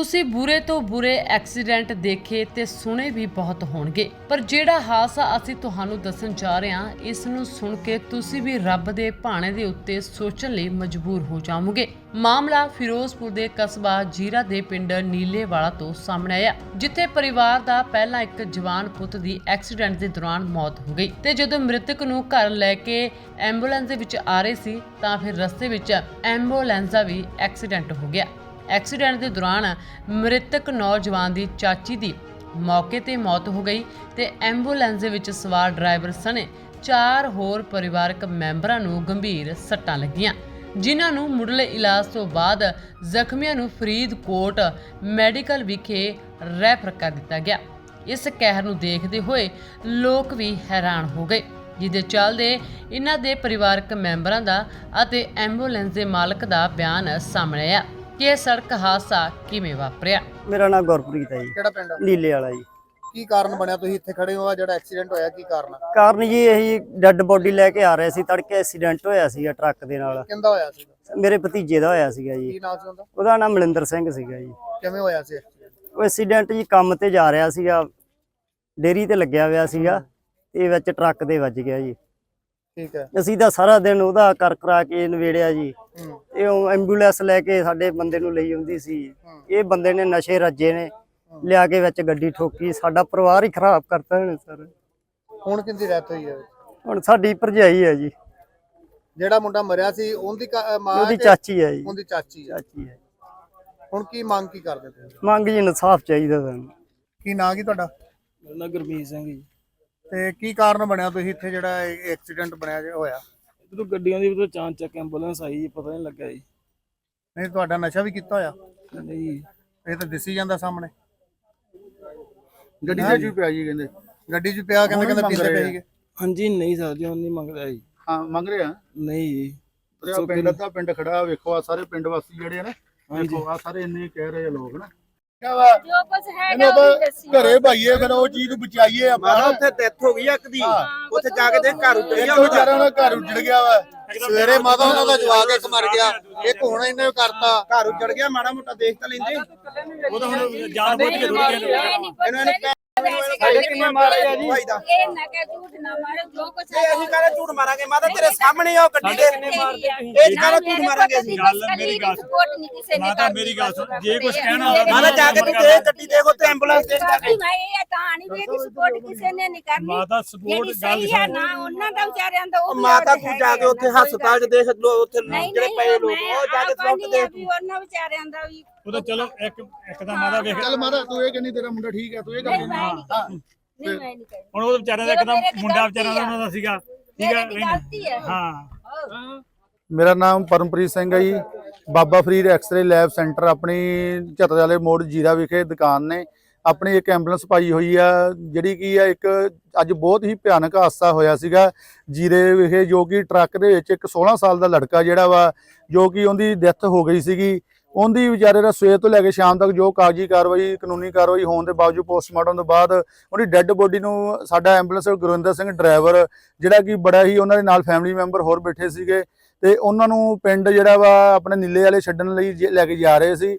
ਤੁਸੀਂ ਬੁਰੇ ਤੋਂ ਬੁਰੇ ਐਕਸੀਡੈਂਟ ਦੇਖੇ ਤੇ ਸੁਣੇ ਵੀ ਬਹੁਤ ਹੋਣਗੇ। ਪਰ ਜਿਹੜਾ ਹਾਦਸਾ ਅਸੀਂ ਤੁਹਾਨੂੰ ਦੱਸਣ ਜਾ ਰਹੇ ਹਾਂ, ਇਸ ਨੂੰ ਸੁਣ ਕੇ ਤੁਸੀਂ ਵੀ ਰੱਬ ਦੇ ਭਾਣੇ ਦੇ ਉੱਤੇ ਸੋਚਣ ਲਈ ਮਜਬੂਰ ਹੋ ਜਾਵੋਗੇ। ਮਾਮਲਾ ਫਿਰੋਜ਼ਪੁਰ ਦੇ ਕਸਬਾ ਜੀਰਾ ਦੇ ਪਿੰਡ ਨੀਲੇਵਾਲਾ ਤੋਂ ਸਾਹਮਣੇ ਆਇਆ, ਜਿੱਥੇ ਪਰਿਵਾਰ ਦਾ ਪਹਿਲਾਂ ਇੱਕ ਜਵਾਨ ਪੁੱਤ ਦੀ ਐਕਸੀਡੈਂਟ ਦੇ ਦੌਰਾਨ ਮੌਤ ਹੋ ਗਈ। ਤੇ ਜਦੋਂ ਮ੍ਰਿਤਕ ਨੂੰ ਘਰ ਲੈ ਕੇ ਐਂਬੂਲੈਂਸ ਦੇ ਵਿੱਚ ਆ ਰਹੇ ਸੀ, ਤਾਂ ਫਿਰ ਰਸਤੇ ਵਿੱਚ ਐਂਬੂਲੈਂਸ ਦਾ ਵੀ ਐਕਸੀਡੈਂਟ ਹੋ ਗਿਆ। ਐਕਸੀਡੈਂਟ ਦੇ ਦੌਰਾਨ ਮ੍ਰਿਤਕ ਨੌਜਵਾਨ ਦੀ ਚਾਚੀ ਦੀ ਮੌਕੇ ਤੇ ਮੌਤ ਹੋ ਗਈ ਤੇ ਐਂਬੂਲੈਂਸ ਦੇ ਵਿੱਚ ਸਵਾਰ ਡਰਾਈਵਰ ਸਣੇ ਚਾਰ ਹੋਰ ਪਰਿਵਾਰਕ ਮੈਂਬਰਾਂ ਨੂੰ ਗੰਭੀਰ ਸੱਟਾਂ ਲੱਗੀਆਂ, ਜਿਨ੍ਹਾਂ ਨੂੰ ਮੁੱਢਲੇ ਇਲਾਜ ਤੋਂ ਬਾਅਦ ਜ਼ਖਮੀਆਂ ਨੂੰ ਫਰੀਦਕੋਟ ਮੈਡੀਕਲ ਵਿਖੇ ਰੈਫਰ ਕਰ ਦਿੱਤਾ ਗਿਆ। ਇਸ ਕਹਿਰ ਨੂੰ ਦੇਖਦੇ ਹੋਏ ਲੋਕ ਵੀ ਹੈਰਾਨ ਹੋ ਗਏ, ਜਿਹਦੇ ਚੱਲਦੇ ਇਹਨਾਂ ਦੇ ਪਰਿਵਾਰਕ ਮੈਂਬਰਾਂ ਦਾ ਅਤੇ ਐਂਬੂਲੈਂਸ ਦੇ ਮਾਲਕ ਦਾ ਬਿਆਨ ਸਾਹਮਣੇ ਆਇਆ। ਕਿ ਇਹ ਸੜਕ ਹਾਦਸਾ ਕਿਵੇਂ ਵਾਪਰਿਆ? ਮੇਰਾ ਨਾਮ ਗੁਰਪ੍ਰੀਤ ਹੈ ਜੀ। ਕਿਹੜਾ ਪਿੰਡ ਆ? ਨੀਲੇ ਵਾਲਾ ਜੀ। ਕੀ ਕਾਰਨ ਬਣਿਆ? ਤੁਸੀਂ ਇੱਥੇ ਖੜੇ ਹੋ ਆ ਜਿਹੜਾ ਐਕਸੀਡੈਂਟ ਹੋਇਆ ਕੀ ਕਾਰਨ ਆ? ਕਾਰਨ ਜੀ ਇਹੀ ਡੈੱਡ ਬੋਡੀ ਲੈ ਕੇ ਆ ਰਹੇ ਸੀ ਤੜਕੇ ਐਕਸੀਡੈਂਟ ਹੋਇਆ ਸੀਗਾ ਟਰੱਕ ਦੇ ਨਾਲ। ਕਿੰਦਾ ਹੋਇਆ ਸੀ ਮੇਰੇ ਭਤੀਜੇ ਦਾ ਹੋਇਆ ਸੀਗਾ ਜੀ। ਕੀ ਨਾਮ ਸੀ ਉਹਦਾ? ਉਹਦਾ ਨਾਮ ਮਲਿੰਦਰ ਸਿੰਘ ਸੀਗਾ ਜੀ। ਕਿਵੇਂ ਹੋਇਆ ਸੀ accident? ਉਹ ਐਕਸੀਡੈਂਟ ਜੀ ਕੰਮ ਤੇ ਜਾ ਰਿਹਾ ਸੀਗਾ ਡੇਰੀ ਤੇ ਲੱਗਿਆ ਹੋਇਆ ਸੀਗਾ ਤੇ ਵਿੱਚ ਟਰੱਕ ਦੇ ਵੱਜ ਗਿਆ ਜੀ। ਠੀਕ ਹੈ। ਅਸੀਂ ਤਾਂ ਸਾਰਾ ਦਿਨ ਉਹਦਾ ਕਰ ਕਰਾ ਕੇ ਨਵੇੜਿਆ ਜੀ। ਹੂੰ ਉਹ ਐਂਬੂਲੈਂਸ ਲੈ ਕੇ ਸਾਡੇ ਬੰਦੇ ਨੂੰ ਲਈ ਹੁੰਦੀ ਸੀ। ਹੂੰ। ਇਹ ਬੰਦੇ ਨੇ ਨਸ਼ੇ ਰੱਜੇ ਨੇ। ਲਿਆ ਕੇ ਵਿੱਚ ਗੱਡੀ ਠੋਕੀ। ਸਾਡਾ ਪਰਿਵਾਰ ਹੀ ਖਰਾਬ ਕਰਤਾ ਇਹਨੇ ਸਰ। ਹੁਣ ਕਿੰਦੀ ਡੈਥ ਹੋਈ ਹੈ? ਹੁਣ ਸਾਡੀ ਭਰਜਾਈ ਹੈ ਜੀ। ਜਿਹੜਾ ਮੁੰਡਾ ਮਰਿਆ ਸੀ ਉਹਦੀ ਮਾਂ ਉਹਦੀ ਚਾਚੀ ਹੈ ਜੀ। ਉਹਦੀ ਚਾਚੀ ਆ ਚਾਚੀ ਹੈ। ਹੁਣ ਕੀ ਮੰਗ ਕੀ ਕਰਦੇ ਤੁਸੀਂ ਮੰਗ ਜੀ ਇਨਸਾਫ ਚਾਹੀਦਾ ਸਾਨੂੰ। ਕੀ ਨਾਂ ਕੀ ਤੁਹਾਡਾ? ਮੇਰਾ ਨਾਂ ਗੁਰਮੀਤ ਸਿੰਘ ਜੀ। ਤੇ ਕੀ ਕਾਰਨ ਬਣਿਆ ਤੁਸੀਂ ਇੱਥੇ ਜਿਹੜਾ ਐਕਸੀਡੈਂਟ ਬਣਿਆ ਜਿਹੜਾ ਹੋਇਆ? ਜਦੋਂ ਗੱਡੀਆਂ ਦੀ ਵੀ ਚਾਂਚ ਚੱਕ ਐਂਬੂਲੈਂਸ ਆਈ ਜੀ ਪਤਾ ਨਹੀਂ ਲੱਗਾ ਜੀ। ਨਹੀਂ ਤੁਹਾਡਾ ਨਸ਼ਾ ਵੀ ਕੀਤਾ ਹੋਇਆ? ਨਹੀਂ। ਇਹ ਤਾਂ ਦਿਸੀ ਜਾਂਦਾ ਸਾਹਮਣੇ। ਗੱਡੀ ਦੇ ਚ ਪਿਆ ਜੀ ਕਹਿੰਦੇ? ਗੱਡੀ 'ਚ ਪਿਆ ਕਹਿੰਦੇ ਕਹਿੰਦੇ ਰਹੇ ਪਏ ਸੀਗੇ। ਹਾਂਜੀ ਨਹੀਂ ਸਰ ਜੀ ਉਹ ਨਹੀਂ ਮੰਗਦਾ ਜੀ। ਹਾਂ ਮੰਗ ਰਹੇ ਆ? ਨਹੀਂ ਜੀ। ਪਿੰਡ ਅੱਧਾ ਪਿੰਡ ਖੜਾ ਵੇਖੋ ਆ ਸਾਰੇ ਪਿੰਡ ਵਾਸੀ ਜਿਹੜੇ ਆ ਨਾ। ਵੇਖੋ ਆ ਸਾਰੇ ਇੰਨੇ ਕਹਿ ਰਹੇ ਆ ਲੋਕ ਨਾ। ਜੋ ਕੁਝ ਹੈਗਾ ਉਹ ਵੀ ਦੱਸੀ ਘਰੇ ਭਾਈਏ ਫਿਰ ਉਹ ਚੀਜ਼ ਨੂੰ ਬਚਾਈਏ ਆਪਾਂ। ਮਾਰਾ ਉੱਥੇ ਡੈਥ ਹੋ ਗਈ ਆ ਇੱਕ ਦੀ। ਉੱਥੇ ਜਾ ਕੇ ਦੇ ਘਰ ਉੱਤੇ ਇੱਕ ਵਿਚਾਰਾ ਦਾ ਘਰ ਉੱਜੜ ਗਿਆ ਵਾ। ਸਵੇਰੇ ਮਾਤਾ ਉਹਨਾਂ ਦਾ ਜਵਾਕ ਇੱਕ ਮਰ ਗਿਆ। ਇੱਕ ਹੁਣ ਇਹਨੇ ਕਰਤਾ। ਘਰ ਉੱਜੜ ਗਿਆ ਮਾੜਾ ਮੋਟਾ ਦੇਖ ਤਾਂ ਲੈਂਦੇ। ਉਹ ਤਾਂ ਹੁਣ ਜਾਣ ਬੁੱਝ ਕੇ ਥੋੜੀ ਇਹਨਾਂ ਨੇ ਸਾਡੇ ਕਿੰਨੇ ਮਾਰੇ ਆ ਜੀ? ਇਹ ਨਾ ਕਿ ਝੂਠ ਨਾ ਮਾਰੋ ਜੋ ਕੁਝ ਇਹ ਅਸੀਂ ਕਾਹਦਾ ਝੂਠ ਮਾਰਾਂਗੇ ਮਾਤਾ ਤੇਰੇ ਸਾਹਮਣੇ ਉਹ ਗੱਡੀ ਦੇ ਇਹ ਕਾਹਦਾ ਝੂਠ ਮਾਰਾਂਗੇ ਅਸੀਂ। ਗੱਲ ਮੇਰੀ ਗੱਲ ਸਪੋਰਟ ਨਹੀਂ ਕਿਸੇ ਨੇ ਮਾਤਾ ਮੇਰੀ ਗੱਲ ਸੁਣ, ਜੇ ਕੁਛ ਕਹਿਣਾ ਹੋਵੇ ਮਾਤਾ ਜਾ ਕੇ ਤੂੰ ਦੇਖ ਗੱਡੀ ਦੇਖ ਉੱਥੇ ਐਂਬੂਲੈਂਸ ਦੇਖ ਜਾ ਕੇ। ਮੈਂ ਇਹ ਤਾਂ ਨਹੀਂ ਵੀ ਇਹਦੀ ਸਪੋਰਟ ਕਿਸੇ ਨੇ ਨਹੀਂ ਕਰਨੀ। ਮਾਤਾ ਜਿਹੜੀ ਗੱਲ ਹੈ ਨਾ ਉਹਨਾਂ ਦਾ ਵਿਚਾਰਿਆਂ ਦਾ ਉਹ ਮਾਤਾ ਤੂੰ ਜਾ ਕੇ ਉੱਥੇ ਹਸਪਤਾਲ 'ਚ ਦੇਖ ਲੋ ਉੱਥੇ ਜਿਹੜੇ ਪਏ ਲੋਕ ਉਹ ਜਾ ਕੇ ਨਹੀਂ ਦੇਖ ਉਹਨਾਂ ਵਿਚਾਰਿਆਂ ਦਾ ਵੀ ਉਹ ਤਾਂ ਚਲੋ ਇੱਕ ਇੱਕ ਤਾਂ ਮਾਤਾ ਵੇਖ ਚੱਲ ਮਾਤਾ ਤੂੰ ਇਹ ਕਹਿੰਦੀ ਤੇਰਾ ਮੁੰਡਾ ਠੀਕ ਹੈ ਤੂੰ ਇਹ ਗੱਲ ਨਹੀਂ ਮੈਂ ਨਹੀਂ ਕਰਦੀ। ਨਹੀਂ ਮੈਂ ਨਹੀਂ ਕਰਦੀ। ਹੁਣ ਉਹ ਵਿਚਾਰਿਆਂ ਦਾ ਇੱਕਦਮ ਮੁੰਡਾ ਗਲਤੀ ਵਿਚਾਰਾ ਦਾ। ਉਹਨਾਂ ਦਾ ਸੀਗਾ। ਠੀਕ ਹੈ ਹਾਂ। ਮੇਰਾ ਨਾਮ ਪਰਮਪ੍ਰੀਤ ਸਿੰਘ ਹੈ ਜੀ। Baba Farid X-ray lab centre ਆਪਣੀ ਝੱਤਰ ਵਾਲੇ ਮੋੜ ਜੀਰਾ ਵਿਖੇ ਦੁਕਾਨ ਨੇ। ਆਪਣੀ ਇੱਕ ਐਂਬੂਲੈਂਸ ਪਾਈ ਹੋਈ ਆ ਜਿਹੜੀ ਕੀ ਆ ਇੱਕ ਅੱਜ ਬਹੁਤ ਹੀ ਭਿਆਨਕ ਹਾਦਸਾ ਹੋਇਆ ਸੀਗਾ। ਜੀਰੇ ਵਿਖੇ ਜੋ ਕਿ ਟਰੱਕ ਦੇ ਵਿੱਚ ਇੱਕ 16 ਸਾਲ ਦਾ ਲੜਕਾ ਜਿਹੜਾ ਵਾ ਜੋ ਕਿ ਉਹਦੀ ਡੈਥ ਹੋ ਗਈ ਸੀਗੀ। ਉਹਦੀ ਵਿਚਾਰੇ ਦਾ ਸਵੇਰ ਤੋਂ ਲੈ ਕੇ ਸ਼ਾਮ ਤੱਕ ਜੋ ਕਾਗਜ਼ੀ ਕਾਰਵਾਈ, ਕਾਨੂੰਨੀ ਕਾਰਵਾਈ ਹੋਣ ਦੇ ਬਾਵਜੂਦ ਪੋਸਟਮਾਰਟਮ ਤੋਂ ਬਾਅਦ ਉਹਦੀ ਡੈੱਡ ਬੋਡੀ ਨੂੰ ਸਾਡਾ ਐਂਬੂਲੈਂਸ ਗੁਰਵਿੰਦਰ ਸਿੰਘ ਡਰਾਈਵਰ ਜਿਹੜਾ ਕਿ ਬੜਾ ਹੀ ਉਹਨਾਂ ਦੇ ਨਾਲ ਫੈਮਿਲੀ ਮੈਂਬਰ ਹੋਰ ਬੈਠੇ ਸੀਗੇ ਤੇ ਉਹਨਾਂ ਨੂੰ ਪਿੰਡ ਜਿਹੜਾ ਵਾ ਆਪਣੇ ਨੀਲੇ ਵਾਲੇ ਛੱਡਣ ਲਈ ਜ- ਲੈ ਕੇ ਜਾ ਰਹੇ ਸੀ।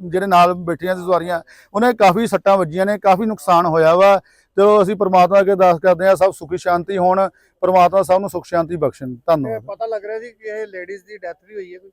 ਜਿਹੜੇ ਨਾਲ ਬੈਠੀਆਂ ਸੀ ਸਵਾਰੀਆਂ ਉਹਨਾਂ ਦੇ ਕਾਫੀ ਸੱਟਾਂ ਵੱਜੀਆਂ ਨੇ ਕਾਫੀ ਨੁਕਸਾਨ ਹੋਇਆ ਵਾ। ਤੇ ਅਸੀਂ ਪ੍ਰਮਾਤਮਾ ਅੱਗੇ ਅਰਦਾਸ ਕਰਦੇ ਹਾਂ ਸਭ ਸੁਖੀ ਸ਼ਾਂਤੀ ਹੋਣ ਪ੍ਰਮਾਤਮਾ ਸਭ ਨੂੰ ਸੁਖ ਸ਼ਾਂਤੀ ਬਖਸ਼ਣ। ਧੰਨਵਾਦ। ਪਤਾ ਲੱਗ ਰਿਹਾ ਸੀ ਕਿ ਇਹ ਲੇਡੀਜ਼ ਦੀ ਡੈਥ ਵੀ ਹੋਈ ਹੈ ਕੋਈ?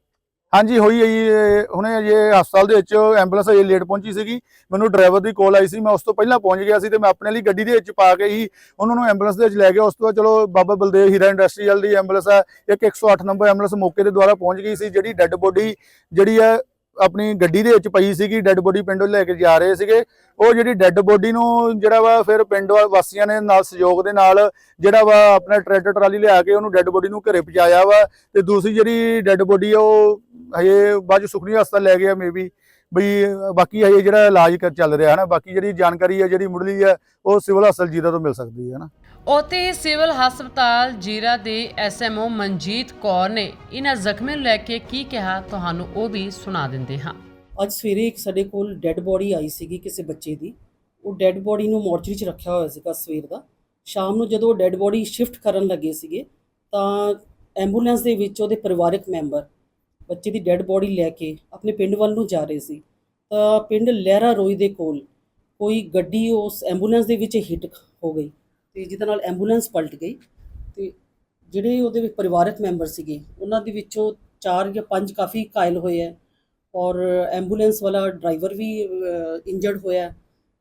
ਹਾਂਜੀ ਹੋਈ ਹੈ ਜੀ। ਹੁਣੇ ਇਹ ਹਸਪਤਾਲ ਦੇ ਵਿੱਚ ਐਂਬੂਲੈਂਸ ਅਜੇ ਲੇਟ ਪਹੁੰਚੀ ਸੀਗੀ। ਮੈਨੂੰ ਡਰਾਈਵਰ ਦੀ ਕਾਲ ਆਈ ਸੀ ਮੈਂ ਉਸ ਤੋਂ ਪਹਿਲਾਂ ਪਹੁੰਚ ਗਿਆ ਸੀ ਤੇ ਮੈਂ ਆਪਣੇ ਲਈ ਗੱਡੀ ਦੇ ਵਿੱਚ ਪਾ ਕੇ ਹੀ ਉਹਨਾਂ ਨੂੰ ਐਂਬੂਲੈਂਸ ਦੇ ਵਿੱਚ ਲੈ ਗਿਆ। ਉਸ ਤੋਂ ਬਾਅਦ ਚਲੋ ਬਾਬਾ ਬਲਦੇਵ ਹੀਰਾ ਇੰਡਸਟਰੀਅਲ ਦੀ ਐਂਬੂਲੈਂਸ ਹੈ ਇੱਕ 108 ਨੰਬਰ ਐਂਬੂਲੈਂਸ ਮੌਕੇ ਦੇ ਦੁਆਰਾ ਪਹੁੰਚ ਗਈ ਸੀ ਜਿਹੜੀ ਡੈੱਡ ਬੋਡੀ ਜਿਹੜੀ ਹੈ ਆਪਣੀ ਗੱਡੀ ਦੇ ਵਿੱਚ ਪਈ ਸੀਗੀ ਡੈੱਡ ਬੋਡੀ ਪਿੰਡੋਂ ਲੈ ਕੇ ਜਾ ਰਹੇ ਸੀਗੇ। ਉਹ ਜਿਹੜੀ ਡੈੱਡ ਬੋਡੀ ਨੂੰ ਜਿਹੜਾ ਵਾ ਫਿਰ ਪਿੰਡ ਵਾ- ਵਾਸੀਆਂ ਨੇ ਨਾਲ, ਸਹਿਯੋਗ ਦੇ ਨਾਲ ਜਿਹੜਾ ਵਾ ਆਪਣਾ ਟਰੈਕਟਰ ਟਰਾਲੀ ਲਿਆ ਕੇ ਉਹਨੂੰ ਡੈੱਡ ਬੋਡੀ ਨੂੰ ਘਰੇ ਪਹੁੰਚਾਇਆ ਵਾ। ਤੇ ਦੂਸਰੀ ਜਿਹੜੀ ਡੈੱਡ ਬੋਡੀ ਆ, ਉਹ ਹਜੇ ਬਾਅਦ ਚ ਸੁਖਨੀ ਹਸਪਤਾਲ ਲੈ ਗਿਆ ਮੇਬੀ ਬਈ ਬਾਕੀ ਇਹ ਜਿਹੜਾ ਇਲਾਜ ਚੱਲ ਰਿਹਾ ਹੈ ਨਾ ਬਾਕੀ ਜਿਹੜੀ ਜਾਣਕਾਰੀ ਹੈ ਜਿਹੜੀ ਮੁੱਢਲੀ ਹੈ ਉਹ ਸਿਵਲ ਹਸਪਤਾਲ ਜੀਰਾ ਤੋਂ ਮਿਲ ਸਕਦੀ ਹੈ ਨਾ ਉੱਥੇ ਹੀ ਸਿਵਲ ਹਸਪਤਾਲ ਜੀਰਾ ਦੇ ਐਸਐਮਓ ਮਨਜੀਤ ਕੌਰ ਨੇ ਇਹਨਾਂ ਜ਼ਖਮੀਆਂ ਨੂੰ ਲੈ ਕੇ ਕੀ ਕਿਹਾ ਤੁਹਾਨੂੰ ਉਹ ਵੀ ਸੁਣਾ ਦਿੰਦੇ ਹਾਂ। ਅੱਜ ਸਵੇਰੇ ਇੱਕ ਸਾਡੇ ਕੋਲ ਡੈੱਡ ਬੋਡੀ ਆਈ ਸੀਗੀ ਕਿਸੇ ਬੱਚੇ ਦੀ। ਉਹ ਡੈੱਡ ਬੋਡੀ ਨੂੰ ਮੋਰਚਰੀ 'ਚ ਰੱਖਿਆ ਹੋਇਆ ਸੀਗਾ ਸਵੇਰ ਦਾ। ਸ਼ਾਮ ਨੂੰ ਜਦੋਂ ਡੈੱਡ ਬੋਡੀ ਸ਼ਿਫਟ ਕਰਨ ਲੱਗੇ ਸੀਗੇ ਤਾਂ ਐਂਬੂਲੈਂਸ ਦੇ ਵਿੱਚ ਉਹਦੇ ਪਰਿਵਾਰਕ ਮੈਂਬਰ ਬੱਚੇ ਦੀ ਡੈੱਡ ਬੋਡੀ ਲੈ ਕੇ ਆਪਣੇ ਪਿੰਡ ਵੱਲ ਨੂੰ ਜਾ ਰਹੇ ਸੀ। ਤਾਂ ਪਿੰਡ ਲਹਿਰਾ ਰੋਈ ਦੇ ਕੋਲ ਕੋਈ ਗੱਡੀ ਉਸ ਐਂਬੂਲੈਂਸ ਦੇ ਵਿੱਚ ਹਿੱਟ ਹੋ ਗਈ ਤੇ ਜਿਹਦੇ ਨਾਲ ਐਂਬੂਲੈਂਸ ਪਲਟ ਗਈ ਤੇ ਜਿਹੜੇ ਉਹਦੇ ਵਿੱਚ ਪਰਿਵਾਰਕ ਮੈਂਬਰ ਸੀਗੇ, ਉਹਨਾਂ ਦੇ ਵਿੱਚੋਂ ਚਾਰ ਜਾਂ ਪੰਜ ਕਾਫੀ ਘਾਇਲ ਹੋਏ ਹੈ ਔਰ ਐਂਬੂਲੈਂਸ ਵਾਲਾ ਡਰਾਈਵਰ ਵੀ ਇੰਜਰਡ ਹੋਇਆ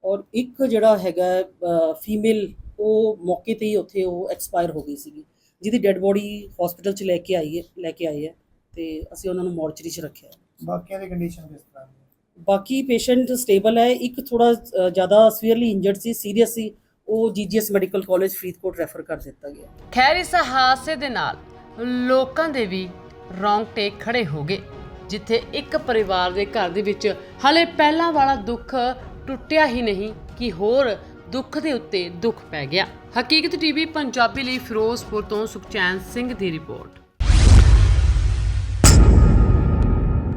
ਔਰ ਇੱਕ ਜਿਹੜਾ ਹੈਗਾ ਫੀਮੇਲ ਉਹ ਮੌਕੇ ਤੇ ਹੀ ਉੱਥੇ ਉਹ ਐਕਸਪਾਇਰ ਹੋ ਗਈ ਸੀਗੀ, ਜਿਹਦੀ ਡੈੱਡ ਬੋਡੀ ਹਸਪੀਟਲ 'ਚ ਲੈ ਕੇ ਆਈ ਹੈ, ਲੈ ਕੇ ਆਏ ਹੈ। ਤੇ ਅਸੀਂ ਉਹਨਾਂ ਨੂੰ ਮੋਰਚਰੀ 'ਚ ਰੱਖਿਆ। ਬਾਕੀਆਂ ਦੀ ਕੰਡੀਸ਼ਨ ਕਿਸ ਤਰ੍ਹਾਂ ਦੀ? ਬਾਕੀ ਪੇਸ਼ੈਂਟ ਸਟੇਬਲ ਹੈ। ਇੱਕ ਥੋੜਾ ਜ਼ਿਆਦਾ ਸੀਵੀਅਰਲੀ ਇੰਜਰਡ ਸੀ ਸੀਰੀਅਸ ਸੀ। ਉਹ GGS medical college Faridkot refer ਕਰ ਦਿੱਤਾ ਗਿਆ। ਖੈਰ ਇਸ ਹਾਦਸੇ ਦੇ ਨਾਲ ਲੋਕਾਂ ਦੇ ਵੀ ਰੌਂਗਟੇ ਖੜੇ ਹੋ ਗਏ ਜਿੱਥੇ ਇੱਕ ਪਰਿਵਾਰ ਦੇ ਘਰ ਦੇ ਵਿੱਚ ਹਲੇ ਪਹਿਲਾਂ ਵਾਲਾ ਦੁੱਖ ਟੁੱਟਿਆ ਹੀ ਨਹੀਂ ਕਿ ਹੋਰ ਦੁੱਖ ਦੇ ਉੱਤੇ ਦੁੱਖ ਪੈ ਗਿਆ। ਹਕੀਕਤ ਟੀਵੀ ਪੰਜਾਬੀ ਲਈ ਫਿਰੋਜ਼ਪੁਰ ਤੋਂ ਸੁਖਚੈਨ ਸਿੰਘ ਦੀ ਰਿਪੋਰਟ।